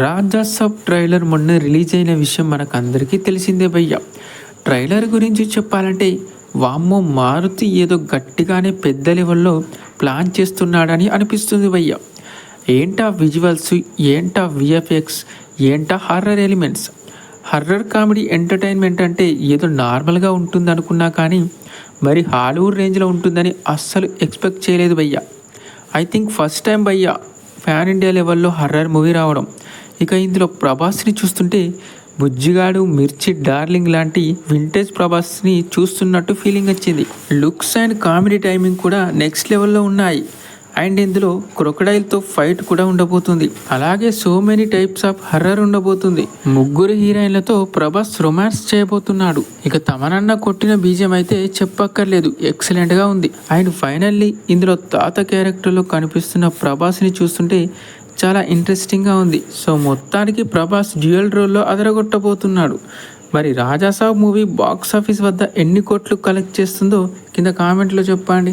రాజా Saab trailer మొన్న release అయిన విషయం మనకు అందరికీ తెలిసిందే భయ్య. ట్రైలర్ గురించి చెప్పాలంటే వామ్మో మారుతి ఏదో గట్టిగానే పెద్ద లెవెల్లో ప్లాన్ చేస్తున్నాడని అనిపిస్తుంది భయ్య. ఏంటా విజువల్స్ ఏంటా విఎఫ్ఎక్స్ ఏంటా horror elements? Horror comedy entertainment అంటే ఏదో నార్మల్గా ఉంటుంది అనుకున్నా కానీ మరి హాలీవుడ్ రేంజ్లో ఉంటుందని అస్సలు ఎక్స్పెక్ట్ చేయలేదు భయ్య. ఐ థింక్ ఫస్ట్ టైం భయ్య ఫ్యాన్ ఇండియా లెవెల్లో హర్రర్ మూవీ రావడం. ఇక ఇందులో ప్రభాస్ని చూస్తుంటే బుజ్జిగాడు మిర్చి డార్లింగ్ లాంటి వింటేజ్ ప్రభాస్ని చూస్తున్నట్టు ఫీలింగ్ వచ్చింది. లుక్స్ అండ్ కామెడీ టైమింగ్ కూడా నెక్స్ట్ లెవెల్లో ఉన్నాయి. అండ్ ఇందులో క్రొకడైల్తో ఫైట్ కూడా ఉండబోతుంది. అలాగే so many types of horror ఉండబోతుంది. ముగ్గురు హీరోయిన్లతో ప్రభాస్ రొమాన్స్ చేయబోతున్నాడు. ఇక తమనన్న కొట్టిన బీజం అయితే చెప్పక్కర్లేదు. ఎక్సలెంట్గా ఉంది. అండ్ ఫైనల్లీ ఇందులో తాత క్యారెక్టర్లో కనిపిస్తున్న ప్రభాస్ని చూస్తుంటే చాలా ఇంట్రెస్టింగ్గా ఉంది. సో మొత్తానికి ప్రభాస్ డ్యూయల్ రోల్లో అదరగొట్టబోతున్నాడు. మరి రాజాసాబ్ మూవీ బాక్స్ ఆఫీస్ వద్ద ఎన్ని కోట్లు కలెక్ట్ చేస్తుందో కింద కామెంట్లో చెప్పండి.